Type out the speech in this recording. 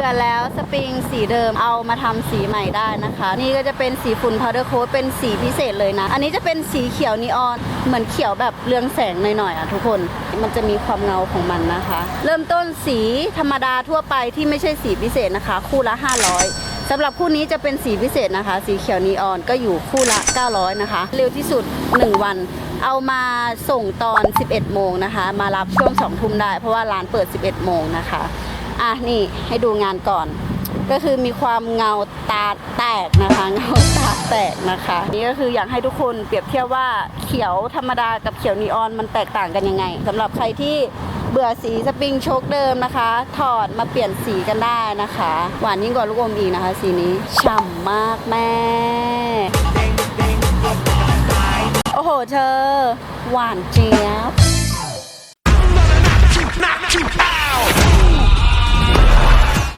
บื่อแล้วสปริงสีเดิมเอามาทำสีใหม่ได้นะคะ นี่ก็จะเป็นสีฝุ่นพาวเดอร์โค้ดเป็นสีพิเศษเลยนะ อันนี้จะเป็นสีเขียวนีออนเหมือนเขียวแบบเรืองแสงหน่อยๆอะทุกคนมันจะมีความเงาของมันนะคะ เริ่มต้นสีธรรมดาทั่วไปที่ไม่ใช่สีพิเศษนะคะ คู่ละ 500สำหรับคู่นี้จะเป็นสีพิเศษนะคะ สีเขียวนีออนก็อยู่คู่ละ 900 นะคะ เร็วที่สุด 1 วัน เอามาส่งตอน 11 โมงนะคะ มารับช่วง 2 ทุ่มได้ เพราะว่าร้านเปิด 11 โมงนะคะ อะนี่ให้ดูงานก่อน ก็คือมีความเงาตาแตกนะคะเงาตาแตกนะคะ นี่ก็คืออยากให้ทุกคนเปรียบเทียบว่าเขียวธรรมดากับเขียวนีออนมันแตกต่างกันยังไงสำหรับใครที่เบื่อสีสปริงโชคเดิมนะคะ ถอดมาเปลี่ยนสีกันได้นะคะ หวานยิ่งกว่าลูกอมอีกนะคะ สีนี้ฉ่ำมากแม่ โอ้โหเธอ หวานเจี๊ยบ